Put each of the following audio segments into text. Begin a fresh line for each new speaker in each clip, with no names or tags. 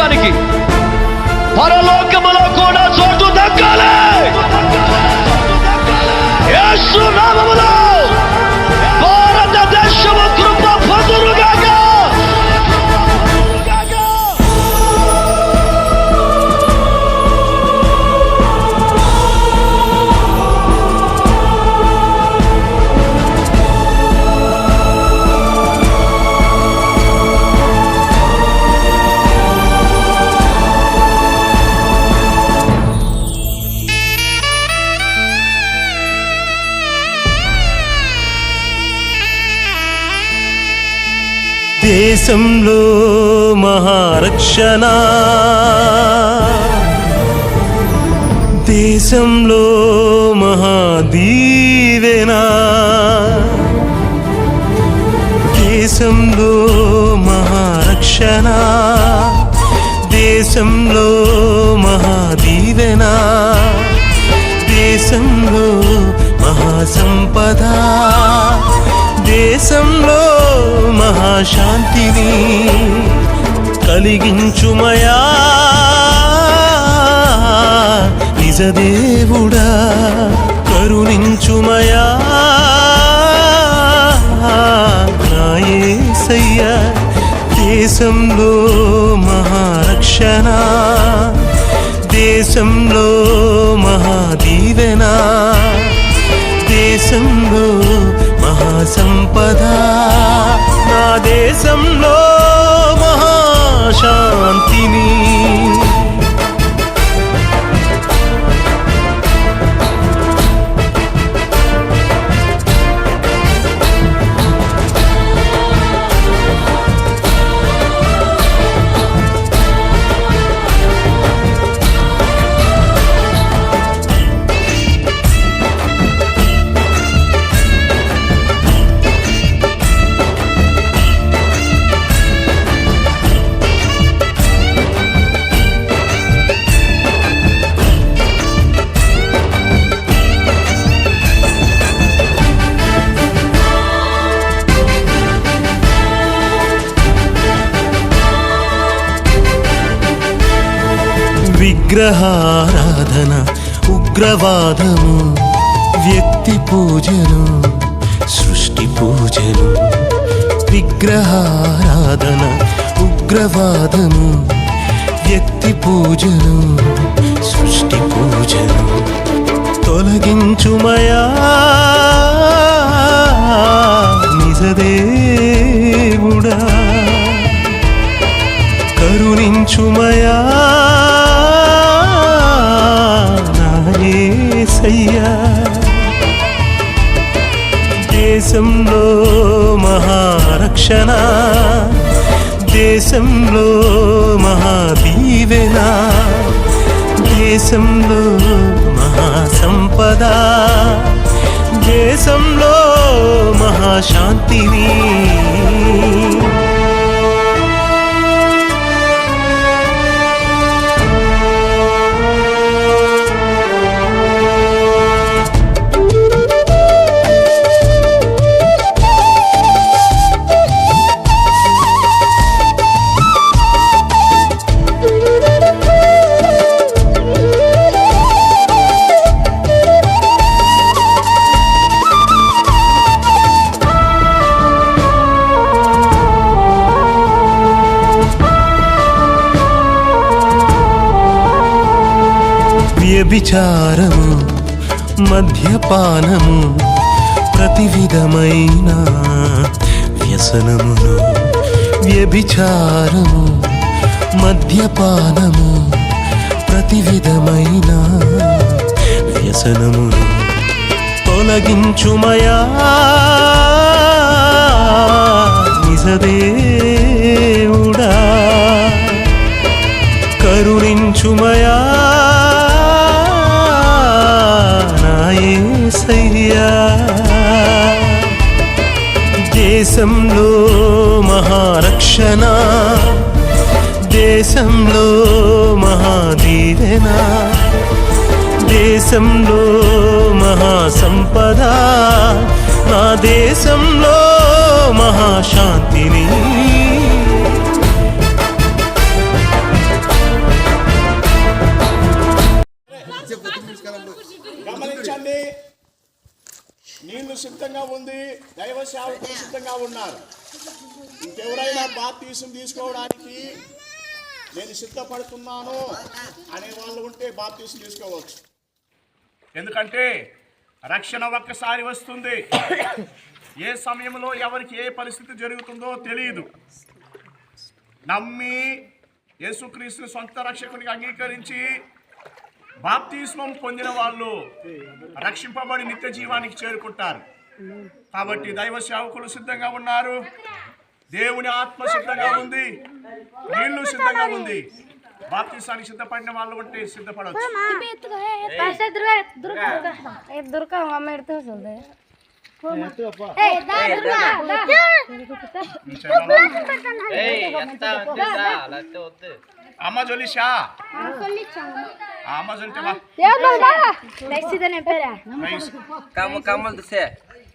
దేశానికి పరలోకములో కూడా చోటు దక్కాలి.
దేశంలో మహారక్షణ. దేశంలో మహాదీవెనా. దేశంలో మహారక్షణ. దేశంలో మహాదీవెనా. దేశంలో మహాసంపద. దేశంలో మహాశాంతిని కలిగించుమయా? నిజదేవుడా కరుణించుమయా? నాయసయ్య దేశంలో మహారక్షణ దేశంలో మహాదీవెనా? దేశంలో మహాసంపద? దేశంలో మహాశాంతిని విగ్రహారాధన ఉగ్రవాదము వ్యక్తి పూజను సృష్టి పూజను విగ్రహారాధన ఉగ్రవాదము వ్యక్తి పూజను సృష్టి పూజను తొలగించుమయా దేశంలో మహాసంపద దేశంలో మహాశాంతిని. వ్యభిచారము మద్యపానము ప్రతి విధమైన వ్యసనమును. వ్యభిచారము మద్యపానము ప్రతి విధమైన వ్యసనమును తొలగించుమయా. నిజదేవుడా కరుణించుమయా. దేశంలో మహారక్షణ దేశంలో మహాదీవెన దేశంలో మహాసంపద నా దేశంలో మహాశాంతిని.
సిద్ధంగా ఉంది. దైవ సేవకులు సిద్ధంగా ఉన్నారు. ఇంకెవరైనా బాప్తీసం తీసుకోవడానికి నేను సిద్ధపడుతున్నాను అనే వాళ్ళు ఉంటే బాప్తీసం తీసుకోవచ్చు. ఎందుకంటే రక్షణ ఒక్కసారి వస్తుంది. ఏ సమయంలో ఎవరికి ఏ పరిస్థితి జరుగుతుందో తెలియదు నమ్మి యేసుక్రీస్తుని సొంత రక్షకునికి అంగీకరించి బాప్తిస్మం పొందిన వాళ్ళు రక్షింపబడి నిత్య జీవానికి చేరుకుంటారు. కాబట్టి దైవ సేవకులు సిద్ధంగా ఉన్నారు. దేవుని ఆత్మ సిద్ధంగా ఉంది. నీళ్ళు సిద్ధంగా ఉంది. బాప్తిసానికి సిద్ధపడిన వాళ్ళు ఉంటే సిద్ధపడవచ్చు అమ్మ జొలిషా. అమ్మ
జొలిటా కమ్మ కమ్మ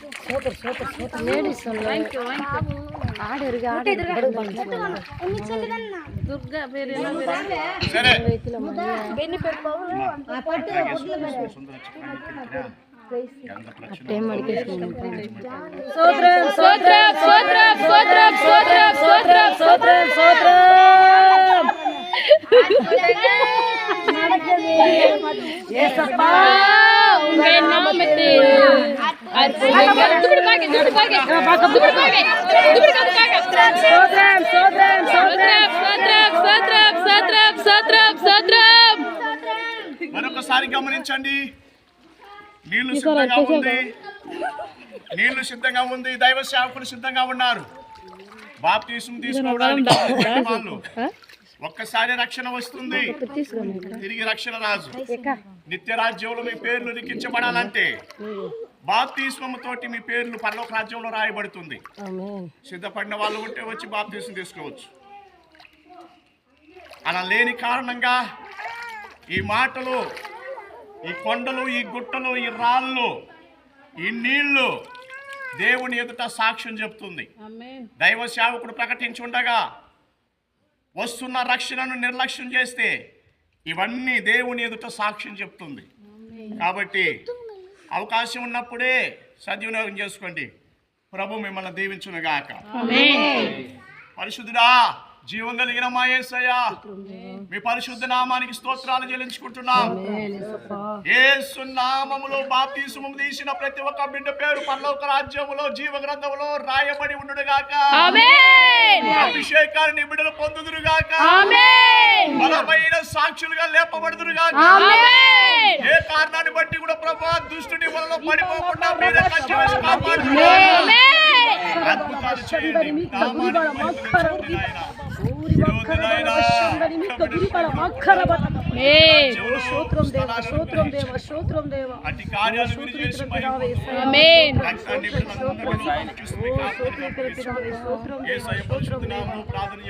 ಸೋತರ್ ಸೋತರ್
ಸೋತರ್
ಲೇಡಿ ಸಲ್ಲ ಆಡು ಇರ್ಗೆ ಆಡು ಬಡಗ್ ಬಂದು ದುರ್ಗ ಬೇರೆ ಎಲ್ಲ ಬೇರೆ ಐತಿಲ್ಲ ಬೆನ್ನಿ ಅಷ್ಟೇ ಸೋದ್ರ ಸೋದ್ರ ಸೋದ್ರ ಸೋದ್ರ ಸೋದ್ರ ಸೋದ್ರ ಸೋದ್ರ ಸೋದ್ರ ये सपा उनके नाम में
మరొకసారి గమనించండి. నీళ్ళు సిద్ధంగా ఉంది. నీళ్ళు సిద్ధంగా ఉంది. దైవ సేవకులు సిద్ధంగా ఉన్నారు. బాప్తీసం తీసుకోవడానికి వాళ్ళు. ఒక్కసారి రక్షణ వస్తుంది. తిరిగి రక్షణ రాజు. నిత్య రాజ్యంలో మీ పేర్లు లిఖించబడాలంటే బాప్తీస్మము తోటి మీ పేర్లు పరలోక రాజ్యంలో రాయబడుతుంది. సిద్ధపడిన వాళ్ళు ఉంటే వచ్చి బాప్తీసం తీసుకోవచ్చు. అలా లేని కారణంగా ఈ మాటలు ఈ కొండలు ఈ గుట్టలు ఈ రాళ్ళు ఈ నీళ్ళు దేవుని ఎదుట సాక్ష్యం చెప్తుంది. దైవ సేవకుడు ప్రకటించుండగా వస్తున్న రక్షణను నిర్లక్ష్యం చేస్తే ఇవన్నీ దేవుని ఎదుట సాక్ష్యం చెప్తుంది. కాబట్టి అవకాశం ఉన్నప్పుడే సద్వినియోగం చేసుకోండి. ప్రభు మిమ్మల్ని దీవించునుగాక. పరిశుద్ధుడా జీవం కలిగిన మా యేసయ్య మీ పరిశుద్ధ నామానికి స్తోత్రాలు చెల్లించుకుంటున్నాం. యేసు నామములో బాప్తిసము తీసిన ప్రతి ఒక్క బిడ్డ పేరు పరలోక రాజ్యములో జీవ గ్రంథములో రాయబడి ఉండుగాక అభిషేకాన్ని బిడ్డలు పొందుదురుగాక. బలమైన సాక్షులుగా లేపబడుదురుగాక. ఏ ప్రభా పరిపోకుండా మీరు కష్టపడి కాపాడుతున్నారు అద్భుతాలు చేయండి స్తోత్రం దేవ స్తోత్రం దేవ స్తోత్రం దేవ స్తోత్రం దేవ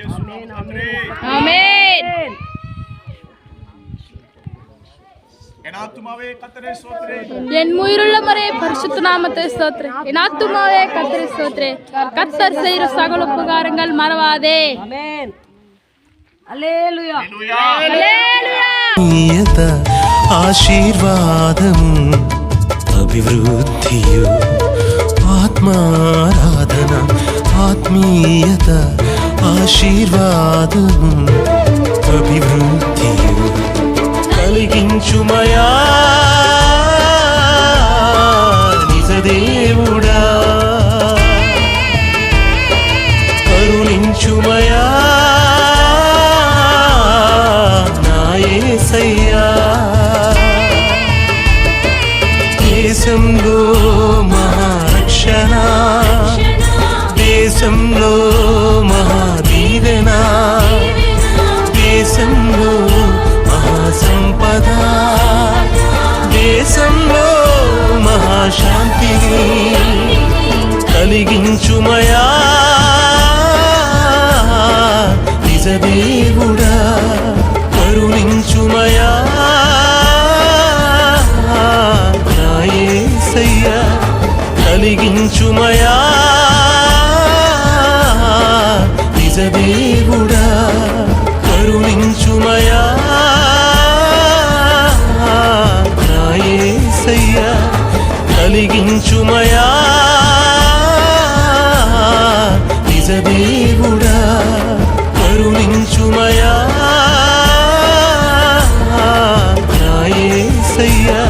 స్తోత్రం
దేవ
என் ஆத்துமாவே கத்தரை சோத்திரே
என் உயிருள்ள முறை பரிசுத்த நாமத்தை ஸ்தோத்ரே என் ஆத்துமாவே கத்தரை ஸ்தோத்ரே கத்தர் செய்கிற சகல உபகாரங்கள் மறவாதே
హల్లెలూయా
ఆత్మీయత ఆశీర్వాదము అభివృద్ధియు ఆత్మారాధన ఆత్మీయత ఆశీర్వాదము అభివృద్ధియు కలిగించుమయా? నిజదేవుడా కరుణించుమయా. నాయసయ్యా కలిగించుమయా. నిజదేవుడా కరుణించుమయా. నాయసయ్యా